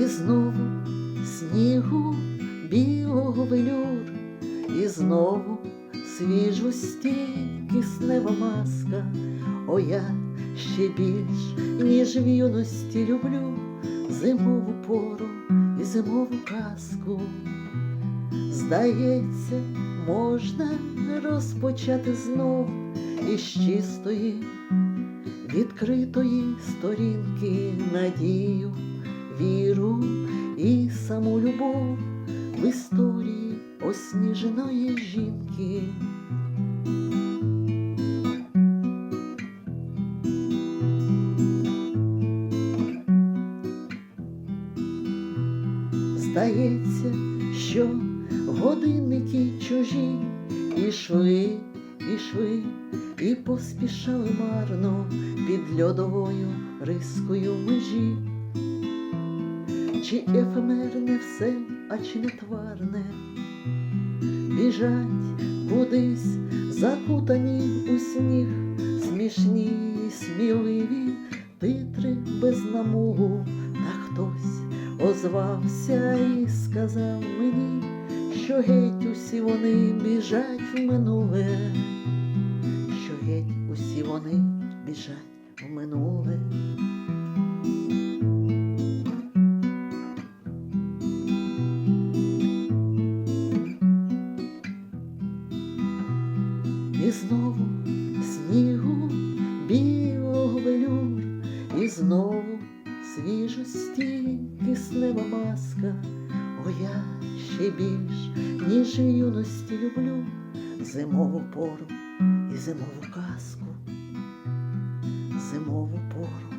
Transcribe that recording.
І знову снігу білого велюр, і знову свіжості киснева маска, о я ще більш, ніж в юності люблю зимову пору і зимову казку. Здається, можна розпочати знов із чистої, відкритої сторінки надію віру і саму любов в історії осніженої жінки. Здається, що годинники чужі ішли, ішли і поспішали марно під льодовою рискою межі. Чи ефемерне все, а чи не тварне, біжать кудись, закутані у сніг, смішні, сміливі титри без намугу, та хтось озвався і сказав мені, що геть усі вони біжать в минуле, що геть усі вони біжать в минуле. І знову снігу білого велюр, і знову свіжості киснева маска. О, я ще більш, ніж юності люблю зимову пору і зимову казку, зимову пору